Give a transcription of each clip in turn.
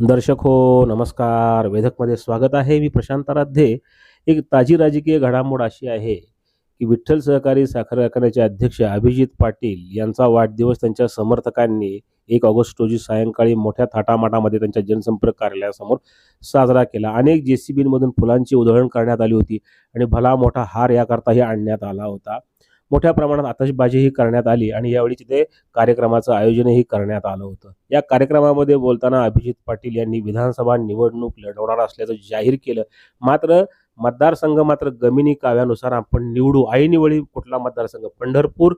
दर्शक हो नमस्कार. वेधकमध्ये स्वागत आहे. मी प्रशांत आराध्ये. एक ताजी राजकीय घडामोड अशी आहे की विठ्ठल सहकारी साखर कारखान्याचे अध्यक्ष अभिजित पाटील यांचा वाढदिवस त्यांच्या समर्थकांनी एक ऑगस्ट रोजी सायंकाळी मोठ्या थाटामाटामध्ये त्यांच्या जनसंपर्क कार्यालयासमोर साजरा केला. अनेक जे सी बीमधून फुलांची उधळण करण्यात आली होती आणि भला मोठा हार याकरताही आणण्यात आला होता. मोठ्या प्रमाणात आतषबाजीही करण्यात आली आणि यावेळी तिथे कार्यक्रमाचं आयोजनही करण्यात आलं होतं. या कार्यक्रमामध्ये बोलताना अभिजित पाटील यांनी विधानसभा निवडणूक लढवणार असल्याचं जाहीर केलं. मात्र मतदारसंघ मात्र गमिनी काव्यानुसार आपण निवडू. ऐनवेळी कुठला मतदारसंघ? पंढरपूर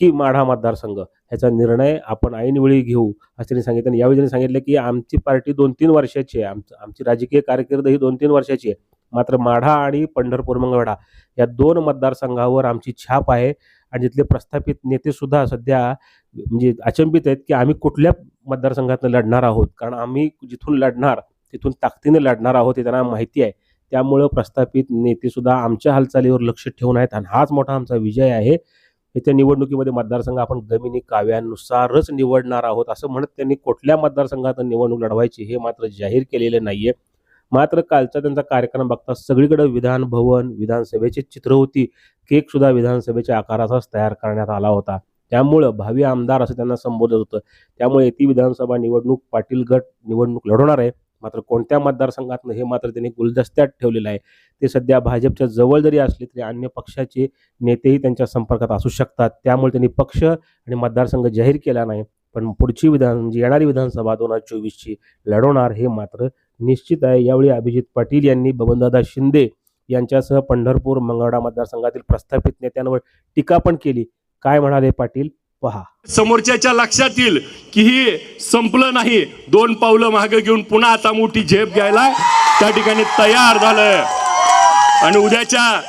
की माढा मतदारसंघ? ह्याचा निर्णय आपण ऐनवेळी घेऊ असं त्यांनी सांगितलं. आणि यावेळी त्यांनी सांगितलं की आमची पार्टी दोन तीन वर्षाची आहे. आमचं आमची राजकीय कारकीर्द ही दोन तीन वर्षाची आहे. मात्र माढा आणि पंढरपूर मंगळवाडा या दोन मतदारसंघावर आमची छाप आहे. आणि तिथले प्रस्थापित नेते सुद्धा सध्या म्हणजे अचंबित आहेत की आम्ही कुठल्या मतदारसंघातून लढणार आहोत? कारण आम्ही जिथून लढणार तिथून ताकदीने लढणार आहोत हे त्यांना माहिती आहे. त्यामुळं प्रस्थापित नेते सुद्धा आमच्या हालचालीवर लक्ष ठेवून आहेत आणि हाच मोठा आमचा विजय आहे. येत्या निवडणुकीमध्ये मतदारसंघ आपण जमिनी काव्यानुसारच निवडणार आहोत असं म्हणत त्यांनी कुठल्या मतदारसंघात निवडणूक लढवायची हे मात्र जाहीर केलेले नाहीये. मात्र कालचा त्यांचा कार्यक्रम बघता सगळीकडे विधान भवन विधानसभेची चित्र होती. केक सुद्धा विधानसभेच्या आकाराचाच तयार करण्यात आला होता. त्यामुळं भावी आमदार असं त्यांना संबोधत होतं. त्यामुळे येथे विधानसभा निवडणूक पाटील गट निवडणूक लढवणार आहे. मात्र कोणत्या मतदारसंघातनं हे मात्र त्यांनी गुलदस्त्यात ठेवलेलं आहे. ते सध्या भाजपच्या जवळ जरी असले तरी अन्य पक्षाचे नेतेही त्यांच्या संपर्कात असू शकतात. त्यामुळे त्यांनी पक्ष आणि मतदारसंघ जाहीर केला नाही. पण पुढची विधान म्हणजे येणारी विधानसभा दोन हजार चोवीसची लढवणार हे मात्र निश्चित आहे. यावेळी अभिजित पाटील यांनी बबनदादा शिंदे यांच्यासह पंढरपूर मंगळवेढा मतदारसंघातील प्रस्थापित नेत्यांवर टीका पण केली. काय म्हणाले पाटील? पहा. समोरच्याच्या लक्षात येईल की ही संपलं नाही. दोन पावलं मागे घेऊन पुन्हा आता मोठी झेप घ्यायला त्या ठिकाणी तयार झालं आणि उद्याच्या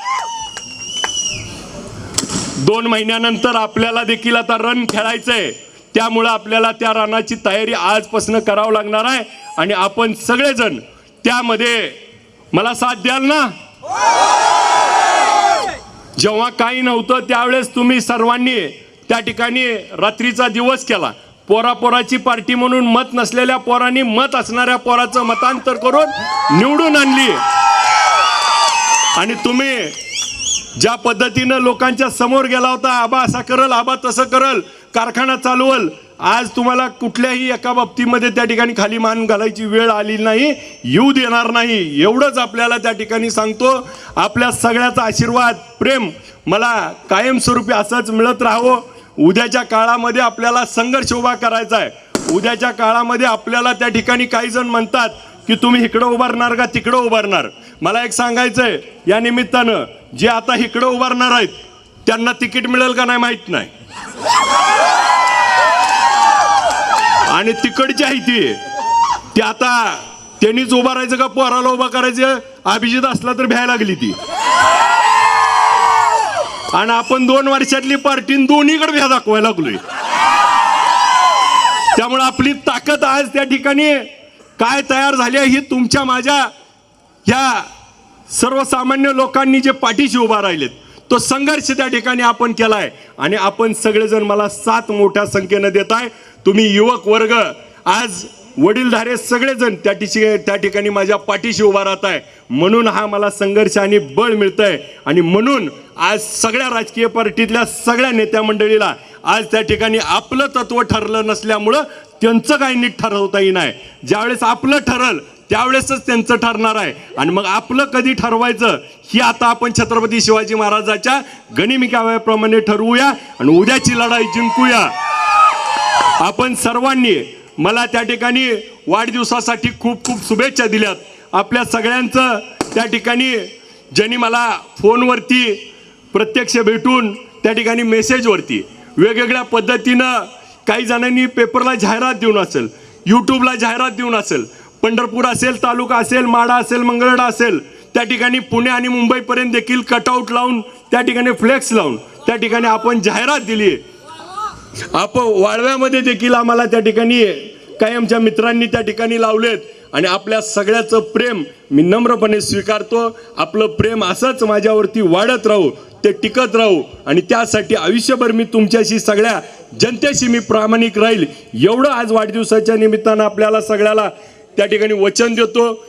दोन महिन्यानंतर आपल्याला देखील आता रन खेळायचंय. त्यामुळं आपल्याला त्या रनाची तयारी आजपासून करावं लागणार आहे. आणि आपण सगळेजण त्यामध्ये मला साथ द्याल ना? जेव्हा काही नव्हतं त्यावेळेस तुम्ही सर्वांनी त्या ठिकाणी रात्रीचा दिवस केला. पोरापोराची पार्टी म्हणून मत नसलेल्या पोरांनी मत असणाऱ्या पोराचं मतांतर करून निवडून आणली. आणि तुम्ही ज्या पद्धतीनं लोकांच्या समोर गेला होता आबा असा करल आबा तसं करल कारखाना चालवल आज तुम्हाला कुठल्याही एका बाबतीमध्ये त्या ठिकाणी खाली मान घालायची वेळ आली नाही येऊ देणार नाही एवढंच आपल्याला त्या ठिकाणी सांगतो. आपल्या सगळ्याचा आशीर्वाद प्रेम मला कायमस्वरूपी असंच मिळत राहावं. उद्याच्या काळामध्ये आपल्याला संघर्ष उभा करायचा आहे. उद्याच्या काळामध्ये आपल्याला त्या ठिकाणी काही जण म्हणतात की तुम्ही इकडं उभारणार का तिकडं उभारणार? मला एक सांगायचंय या निमित्तानं जे आता इकडं उभारणार आहेत त्यांना तिकीट मिळेल का नाही माहीत नाही. आणि तिकडची आहे ती ते आता त्यांनीच उभा राहायचं का पोराला उभा करायचं? अभिजित असला तर भ्यायला लागली ती. आणि आपण दोन वर्षातली पार्टी दोन्हीकडे भ्या दाखवायला लागलोय. त्यामुळे आपली ताकद आज त्या ठिकाणी काय तयार झाली आहे ही तुमच्या माझ्या ह्या सर्वसामान्य लोकांनी जे पाठीशी उभा राहिलेत तो संघर्ष त्या ठिकाणी आपण केलाय. आणि आपण सगळेजण मला सात मोठ्या संख्येनं देत आहे तुम्ही युवक वर्ग आज वडीलधारे सगळेजण त्या ठिकाणी त्या ठिकाणी माझ्या पाठीशी उभा राहत आहे म्हणून हा मला संघर्ष आणि बळ मिळतंय. आणि म्हणून आज सगळ्या राजकीय पार्टीतल्या सगळ्या नेत्या मंडळीला आज त्या ठिकाणी आपलं तत्व ठरलं नसल्यामुळं त्यांचं काही नीट ठरवता येणार ज्यावेळेस आपलं ठरल त्यावेळेसच त्यांचं ठरणार आहे. आणि मग आपलं कधी ठरवायचं ही आता आपण छत्रपती शिवाजी महाराजाच्या गणिमिकाव्याप्रमाणे ठरवूया आणि उद्याची लढाई जिंकूया. आपण सर्वांनी मला त्या ठिकाणी वाढदिवसासाठी खूप खूप शुभेच्छा दिल्यात. आपल्या सगळ्यांचं त्या ठिकाणी ज्यांनी मला फोनवरती प्रत्यक्ष भेटून त्या ठिकाणी मेसेजवरती वेगवेगळ्या पद्धतीनं काही जणांनी पेपरला जाहिरात देऊन असेल यूट्यूबला जाहिरात देऊन असेल पंढरपूर असेल तालुका असेल माडा असेल मंगळडा असेल त्या ठिकाणी पुणे आणि मुंबईपर्यंत देखील कटआउट लावून त्या ठिकाणी फ्लेक्स लावून त्या ठिकाणी आपण जाहिरात दिली आपण वाळव्यामध्ये देखील आम्हाला त्या ठिकाणी काही आमच्या मित्रांनी त्या ठिकाणी लावलेत आणि आपल्या सगळ्याचं प्रेम मी नम्रपणे स्वीकारतो. आपलं प्रेम असंच माझ्यावरती वाढत राहू ते टिकत राहू आणि त्यासाठी आयुष्यभर मी तुमच्याशी सगळ्या जनतेशी मी प्रामाणिक राहील. एवढं आज वाढदिवसाच्या निमित्तानं आपल्याला सगळ्याला त्या ठिकाणी वचन देतो.